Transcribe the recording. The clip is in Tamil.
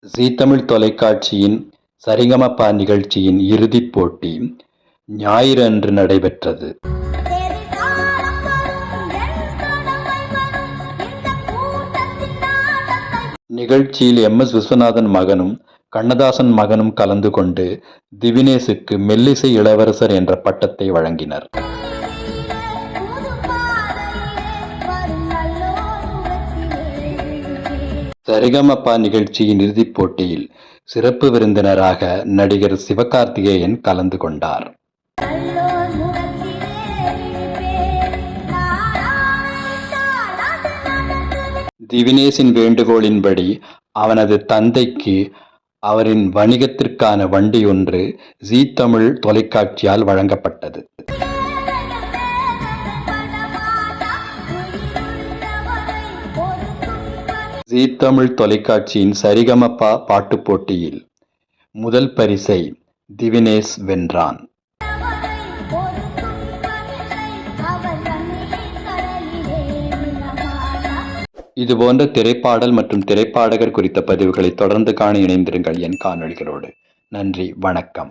ஜீ தமிழ் தொலைக்காட்சியின் சரிகமப நிகழ்ச்சியின் இறுதிப் போட்டி ஞாயிறு அன்று நடைபெற்றது. நிகழ்ச்சியில் எம். எஸ். விஸ்வநாதன் மகனும் கண்ணதாசன் மகனும் கலந்து கொண்டு திவினேசுக்கு மெல்லிசை இளவரசர் என்ற பட்டத்தை வழங்கினர். சரிகமப நிகழ்ச்சியின் இறுதிப் போட்டியில் சிறப்பு விருந்தினராக நடிகர் சிவகார்த்திகேயன் கலந்து கொண்டார். திவினேஷின் வேண்டுகோளின்படி அவனது தந்தைக்கு அவரின் வணிகத்திற்கான வண்டி ஒன்று ஜீ தமிழ் தொலைக்காட்சியால் வழங்கப்பட்டது ஜீ தமிழ் தொலைக்காட்சியின் சரிகமப்பா பாட்டுப் போட்டியில் முதல் பரிசை திவினேஷ் வென்றான். இது போன்ற இதுபோன்ற திரைப்பாடல் மற்றும் திரைப்பாடகர் குறித்த பதிவுகளை தொடர்ந்து காண இணைந்திருங்கள் என் காணொளிகளோடு. நன்றி வணக்கம்.